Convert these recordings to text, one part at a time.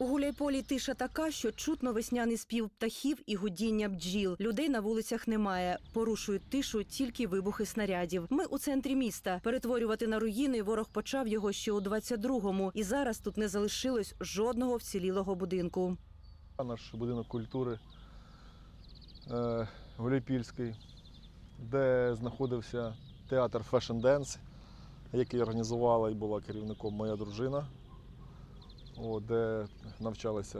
У гуляйполі тиша така, що чутно весняний спів птахів і гудіння бджіл. Людей на вулицях немає. Порушують тишу тільки вибухи снарядів. Ми у центрі міста. Перетворювати на руїни ворог почав його ще у 22-му. І зараз тут не залишилось жодного вцілілого будинку. Наш будинок культури е, Гуляйпільський, де знаходився театр Dance, який організувала і була керівником моя дружина, де навчалися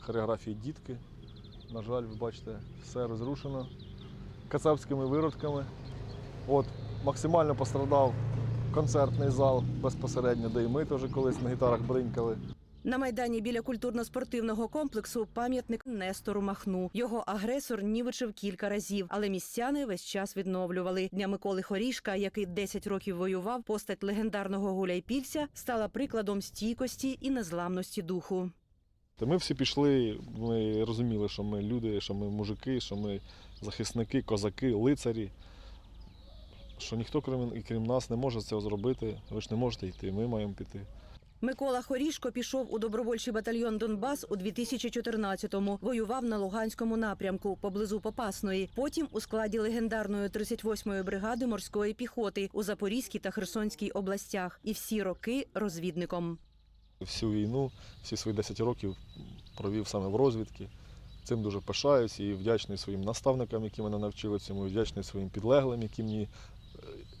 хореографії дітки. На жаль, ви бачите, все розрушено кацапськими виродками. От, максимально пострадав концертний зал безпосередньо, де і ми теж колись на гітарах бринькали. На майдані біля культурно-спортивного комплексу пам'ятник Нестору Махну. Його агресор нівичив кілька разів, але містяни весь час відновлювали. Дня Миколи Хорішка, який 10 років воював, постать легендарного гуляйпільця, стала прикладом стійкості і незламності духу. Та ми всі пішли, ми розуміли, що ми люди, що ми мужики, що ми захисники, козаки, лицарі. Що ніхто крім, крім нас не може цього зробити. Ви ж не можете йти, ми маємо піти. Микола Хорішко пішов у добровольчий батальйон Донбас у 2014-му. Воював на Луганському напрямку поблизу Попасної. Потім у складі легендарної 38-ї бригади морської піхоти у Запорізькій та Херсонській областях. І всі роки розвідником. Всю війну, всі свої 10 років провів саме в розвідки. Цим дуже пишаюсь і вдячний своїм наставникам, які мене навчили цьому, і вдячний своїм підлеглим, які мені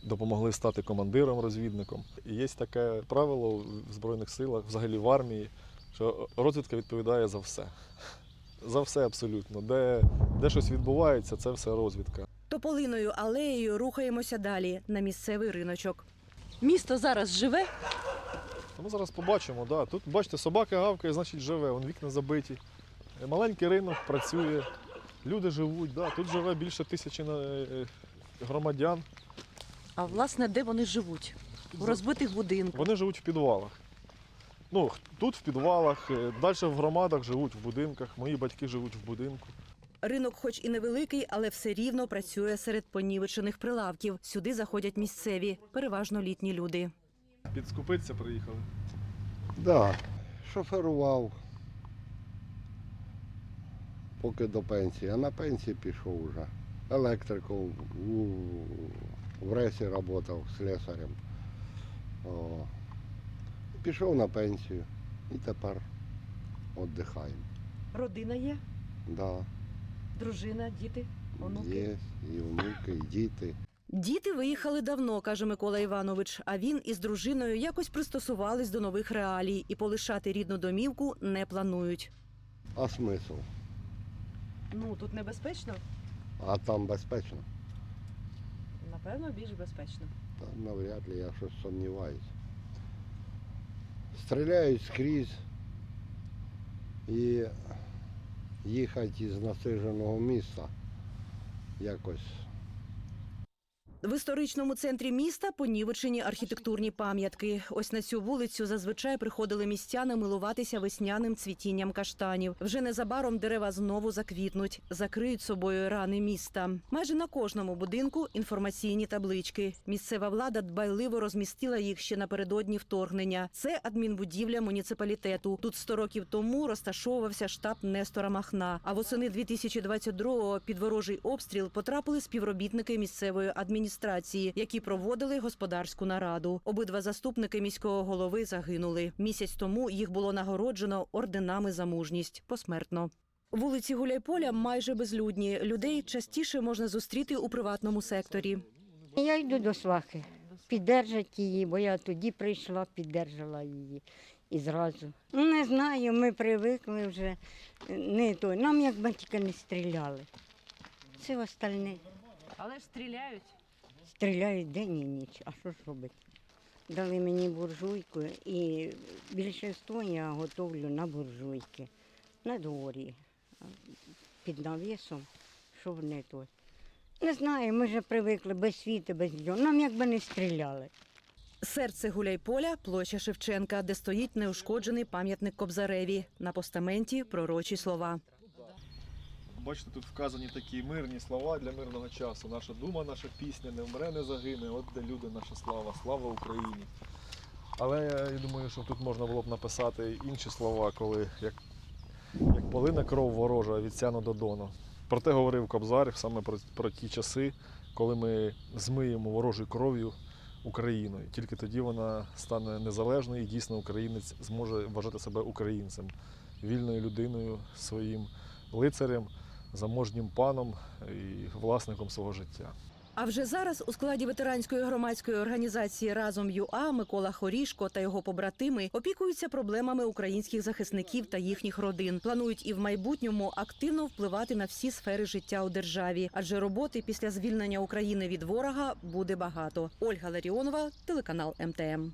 допомогли стати командиром, розвідником. І є таке правило в Збройних силах, взагалі в армії, що розвідка відповідає за все. За все абсолютно. Де, де щось відбувається, це все розвідка. Тополиною алеєю рухаємося далі на місцевий риночок. Місто зараз живе. Ми зараз побачимо, да. тут бачите, собака гавкає, значить живе, вон вікна забиті. Маленький ринок працює, люди живуть, да. тут живе більше тисячі е, е, громадян. А власне, де вони живуть? У розбитих будинках. Вони живуть в підвалах. Ну, тут в підвалах, далі в громадах живуть в будинках, мої батьки живуть в будинку. Ринок, хоч і невеликий, але все рівно працює серед понівечених прилавків. Сюди заходять місцеві, переважно літні люди. Підскупитися приїхали. Да, шоферував. Поки до пенсії, а на пенсії пішов вже. Електриком у, в ресі працював слесарем. Пішов на пенсію і тепер віддихаємо. Родина є, Да, дружина, діти, є і внуки, і діти. Діти виїхали давно, каже Микола Іванович. А він із дружиною якось пристосувались до нових реалій і полишати рідну домівку не планують. А смисл? Ну тут небезпечно, А там безпечно? Напевно, більш безпечно. Та навряд ли я щось сумніваюся. Стріляють скрізь і їхати із насиженого міста якось В історичному центрі міста понівечені архітектурні пам'ятки. Ось на цю вулицю зазвичай приходили містяни милуватися весняним цвітінням каштанів. Вже незабаром дерева знову заквітнуть, закриють собою рани міста. Майже на кожному будинку інформаційні таблички. Місцева влада дбайливо розмістила їх ще напередодні вторгнення. Це адмінбудівля муніципалітету. Тут 100 років тому розташовувався штаб Нестора Махна. А восени 2022-го під ворожий обстріл потрапили співробітники місцевої адміністрації, які проводили господарську нараду. Обидва заступники міського голови загинули. Місяць тому їх було нагороджено орденами за мужність посмертно. Вулиці Гуляйполя майже безлюдні. Людей частіше можна зустріти у приватному секторі. Я йду до свахи, піддержать її, бо я тоді прийшла, піддержала її і зразу. Ну, не знаю, ми привикли вже. Не то. Нам якби тільки не стріляли. Все остальне. Але ж стріляють. Стріляють день і ніч. А що ж робити? Дали мені буржуйку і більшість я готовлю на буржуйки. На дворі, під навісом, щоб не то. Не знаю, ми вже привикли без світу, без нічого. Нам якби не стріляли. Серце Гуляйполя площа Шевченка, де стоїть неушкоджений пам'ятник Кобзареві. На постаменті пророчі слова. Бачите, тут вказані такі мирні слова для мирного часу. Наша дума, наша пісня не вмре, не загине. От де люди, наша слава, слава Україні. Але я думаю, що тут можна було б написати інші слова, коли як, як полине кров ворожа від сяну до дону. Про те говорив Кобзар саме про, про ті часи, коли ми змиємо ворожою кров'ю Україну. І Тільки тоді вона стане незалежною і дійсно українець зможе вважати себе українцем, вільною людиною, своїм лицарем, заможнім паном і власником свого життя. А вже зараз у складі ветеранської громадської організації Разом ЮА Микола Хорішко та його побратими опікуються проблемами українських захисників та їхніх родин. Планують і в майбутньому активно впливати на всі сфери життя у державі, адже роботи після звільнення України від ворога буде багато. Ольга Ларіонова, телеканал МТМ.